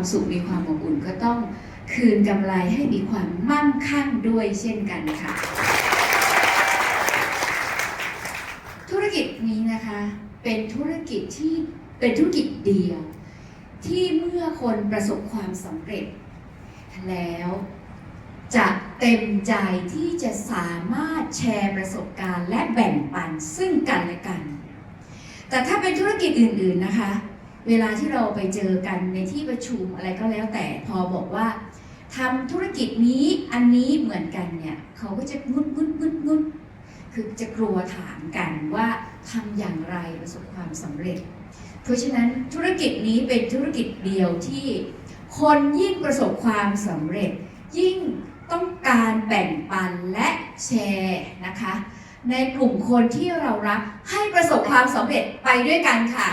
ความสุขมีความอบอุ่นก็ต้องคืนกำไรให้มีความมั่งคั่งด้วยเช่นกันค่ะ ธุรกิจนี้นะคะเป็นธุรกิจที่เป็นธุรกิจเดียว ที่เมื่อคนประสบความสำเร็จ แล้วจะเต็มใจที่จะสามารถแชร์ประสบการณ์ และแบ่งปันซึ่งกันและกัน แต่ถ้าเป็นธุรกิจอื่น ๆนะคะ เวลาที่เราไปเจอกันในที่ประชุมอะไรก็แล้วแต่พอบอกว่าทำธุรกิจนี้อันนี้เหมือนกันเนี่ยเขาก็จะงุดงุดงุดงุดคือจะกลัวถามกันว่าทำอย่างไรประสบความสำเร็จ เพราะฉะนั้นธุรกิจนี้เป็นธุรกิจเดียวที่ คนยิ่งประสบความสำเร็จ ยิ่งต้องการแบ่งปันและแชร์นะคะ ในกลุ่มคนที่เรารักให้ประสบความสำเร็จไปด้วยกันค่ะ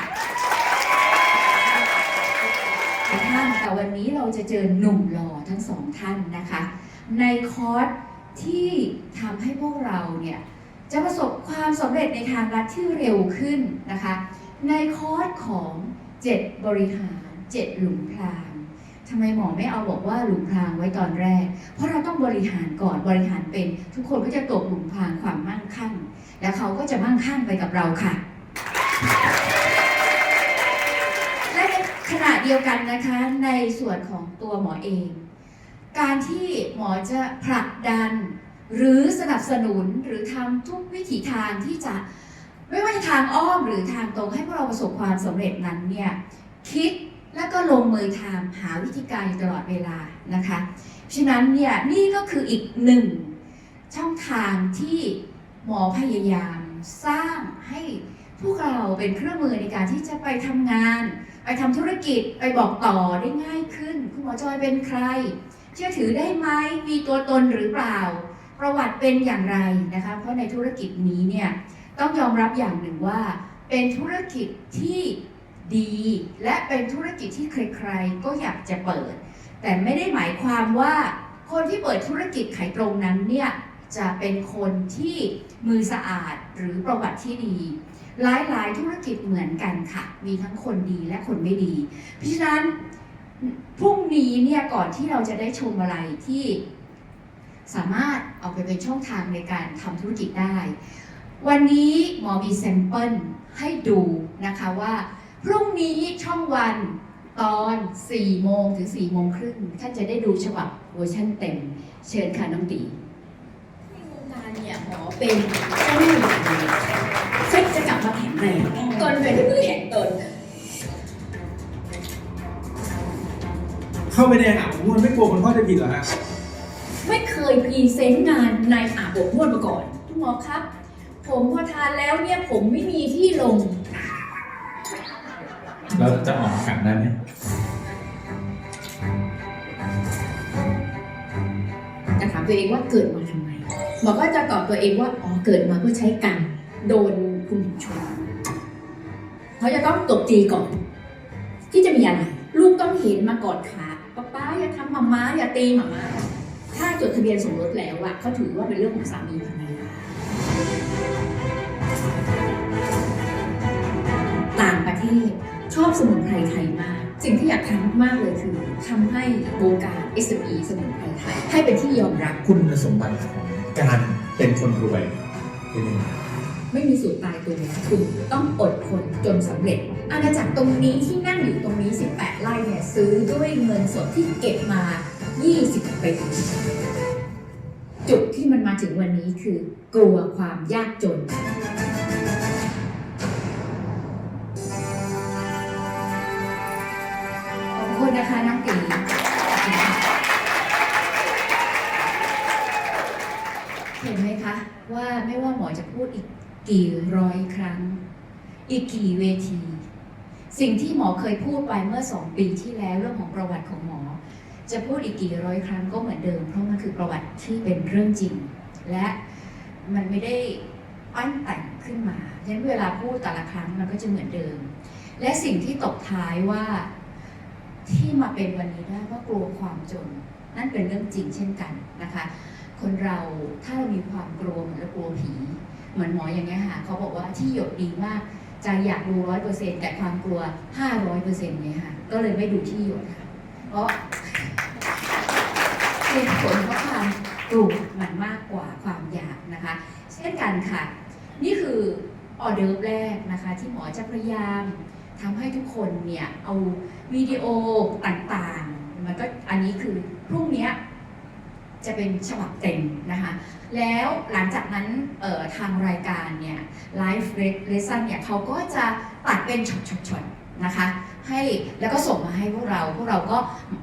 ท่านแต่วันนี้เราจะเจอหนุ่มหล่อทั้งสองท่านนะคะ ในคอร์สที่ทำให้พวกเราเนี่ยจะประสบความสำเร็จในทางลัดที่เร็วขึ้นนะคะ ในคอร์สของ 7 บริหาร 7 หลุมพรางทำไมหมอไม่เอาบอกว่าหลุมพรางไว้ตอนแรก เพราะเราต้องบริหารก่อนบริหารเป็น ทุกคนก็จะตกหลุมพรางความมั่งคั่ง แล้วเขาก็จะมั่งคั่งไปกับเราค่ะและ เดียวกันนะคะในส่วนของตัวหมอเอง การที่หมอจะผลักดัน หรือสนับสนุนหรือทำทุกวิถีทางที่จะไม่ว่าจะทางอ้อมหรือทางตรงให้พวกเราประสบความสำเร็จนั้นเนี่ยคิดแล้วก็ลงมือทำหาวิธีการอยู่ตลอดเวลานะคะฉะนั้นเนี่ยนี่ก็คืออีกหนึ่งช่องทางที่หมอพยายามสร้างให้พวกเราเป็นเครื่องมือในการที่จะไปทำงาน ไปทำธุรกิจไปบอกต่อได้ง่ายขึ้น คุณหมอจอยเป็นใคร เชื่อถือได้ไหมมีตัวตนหรือเปล่า ประวัติเป็นอย่างไรนะคะ เพราะในธุรกิจนี้เนี่ยต้องยอมรับอย่างหนึ่งว่า เป็นธุรกิจที่ดี และเป็นธุรกิจที่ใครๆ ก็อยากจะเปิด แต่ไม่ได้หมายความว่าคนที่เปิดธุรกิจขายตรงนั้นเนี่ยจะเป็นคนที่มือสะอาดหรือประวัติที่ดี หลายๆธุรกิจเหมือนกันค่ะ มีทั้งคนดีและคนไม่ดี เพราะฉะนั้นพรุ่งนี้เนี่ยก่อนที่เราจะได้ชมอะไรที่สามารถเอาไปเป็นช่องทางในการทำธุรกิจได้ วันนี้หมอมีแซมเปิลให้ดูนะคะว่า พรุ่งนี้ช่องวันตอน 4 โมงถึง 4 โมงครึ่งท่านจะได้ดูฉบับเวอร์ชันเต็ม เชิญค่ะน้องตีในวงการเนี่ยหมอเป็นเจ้าหนี้เซ็กจะกลับมาแข็งแรงตนเป็นที่พึ่งแห่งตน เข้าไปในอาบอบนวดไม่กลัวคนพ่อจะผิดเหรอฮะไม่เคยพรีเซนต์งานในอาบอบนวดมาก่อนคุณหมอครับ ผมพอทานแล้วเนี่ยผมไม่มีที่ลงเราจะออกอากาศได้ไหมจะถามตัวเองว่าเกิดมาทำไมหมอก็จะตอบตัวเองว่าอ๋อเกิดมาเพื่อใช้กรรมโดน คุณชนเขาจะต้องตบตีก่อน ที่จะมีอะไรลูกต้องเห็นมากอดขาป้าป้าอย่าทำมาม่าอย่าตีหมาม่าถ้าจดทะเบียนสมรสแล้วอะเขาถือว่าเป็นเรื่องของสามีภรรยาต่างประเทศชอบสมุนไพรไทยมาก สิ่งที่อยากทำมากๆเลยคือทำให้วงการ SME สมุนไพรไทย ให้เป็นที่ยอมรับคุณสมบัติของการเป็นคนรวยเป็นยังไง ไม่มีสูตรตายตัวคุณต้องอดทนจนสำเร็จ อาณาจักรตรงนี้ที่นั่งอยู่ตรงนี้ 18 ไร่เนี่ยซื้อด้วยเงินสดที่เก็บมา 20 ปีจุดที่มันมาถึงวันนี้คือกลัวความยากจนขอบคุณนะคะน้องตีเห็นไหมคะ ว่าไม่ว่าหมอจะพูดอีก กี่ร้อยครั้ง อีกกี่เวที สิ่งที่หมอเคยพูดไปเมื่อสองปีที่แล้วเรื่องของประวัติของหมอ จะพูดอีกกี่ร้อยครั้งก็เหมือนเดิม เพราะมันคือประวัติที่เป็นเรื่องจริง และมันไม่ได้ปั้นแต่งขึ้นมาฉะนั้นเวลาพูดแต่ละครั้งมันก็จะเหมือนเดิม และสิ่งที่ตบท้ายว่าที่มาเป็นวันนี้ได้ก็กลัวความจน นั่นเป็นเรื่องจริงเช่นกันนะคะ คนเราถ้าเรามีความกลัวเหมือนเรากลัวผี เหมือนหมออย่างเงี้ยค่ะเขาบอกว่าที่หยดดีมากใจะอยากดูร้อยเปอร์เซ็นต์แต่ความกลัวห้าร้อยเปอร์เซ็นต์เนี่ยค่ะ ก็เลยไม่ดูที่หยดค่ะ เพราะเหตุผลเพราะความกลุ่มมันมากกว่าความอยากนะคะ เช่นกันค่ะ นี่คือออเดิร์ฟแรกนะคะ ที่หมอจะพยายามทำให้ทุกคนเนี่ย เอาวิดีโอต่างๆ มันก็อันนี้คือพรุ่งนี้ จะเป็นฉบับเต็มนะคะแล้วหลังจากนั้นทางรายการเนี่ยไลฟ์เลสซันเนี่ยเขาก็จะตัดเป็นช็อตๆๆนะคะให้แล้วก็ส่งมาให้พวกเราพวกเราก็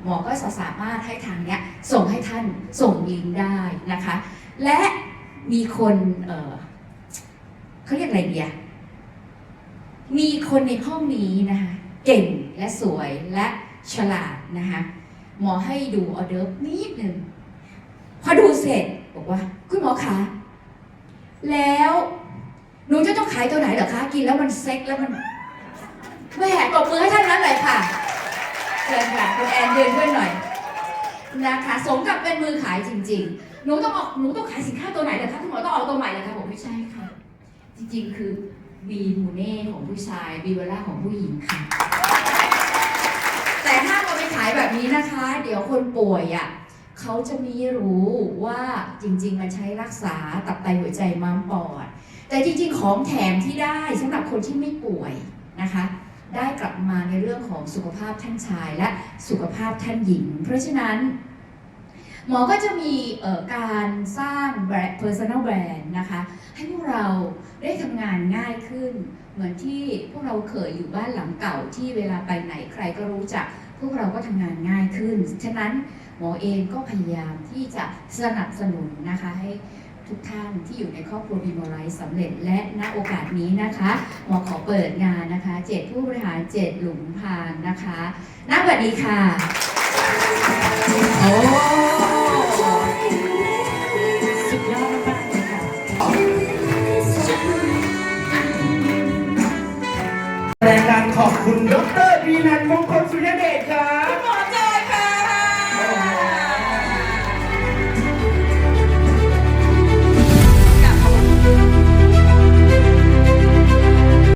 หมอก็สามารถให้ทางเนี้ยส่งให้ท่านส่งลิงก์ได้นะคะ และมีคนเออเขาเรียกอะไรเดียมีคนในห้องนี้นะคะเก่งและสวยและฉลาดนะคะหมอให้ดูออเดอร์ฟนิดหนึ่ง เสร็จบอกว่า คุณหมอคะแล้วหนูจะต้องขายตัวไหนเหรอคะ กินแล้วมันเซ็กแล้วมันแหม่ตบมือให้ท่านนั้นเลยค่ะเชิญค่ะคุณแอนเดินด้วยหน่อยนะคะสมกับเป็นมือขายจริง ๆ หนูต้องออกหนูต้องขายสินค้าตัวไหนเหรอคะคุณหมอต้องออกตัวใหม่เหรอคะผมไม่ใช่ค่ะ จริงๆ คือบีมูเน่ของผู้ชายบีเวล่าของผู้หญิงค่ะ แต่ถ้าเราไปขายแบบนี้นะคะ เดี๋ยวคนป่วยอะ เขาจะม่รู้ว่าจริง ๆ มันใช้รักษาตับไตหัวใจม้ามปอด แต่จริง ๆ ของแถมที่ได้สำหรับคนที่ไม่ป่วยนะคะ ได้กลับมาในเรื่องของสุขภาพท่านชายและสุขภาพท่านหญิง เพราะฉะนั้น หมอก็จะมีการสร้างแบรนด์ personal brand นะคะ ให้พวกเราได้ทำงานง่ายขึ้น เหมือนที่พวกเราเคยอยู่บ้านหลังเก่าที่เวลาไปไหนใครก็รู้จัก พวกเราก็ทำงานง่ายขึ้น ฉะนั้น หมอเองก็พยายามที่จะสนับสนุนนะคะให้ทุกท่านที่อยู่ในครอบครัวบีมอลไลท์สำเร็จและณโอกาสนี้นะคะหมอขอเปิดงานนะคะเจ็ดผู้บริหารเจ็ดหลุมพรางนะคะณบัดนี้ค่ะโอ้สุดยอดมากๆเลยค่ะแสดงการขอบคุณแบ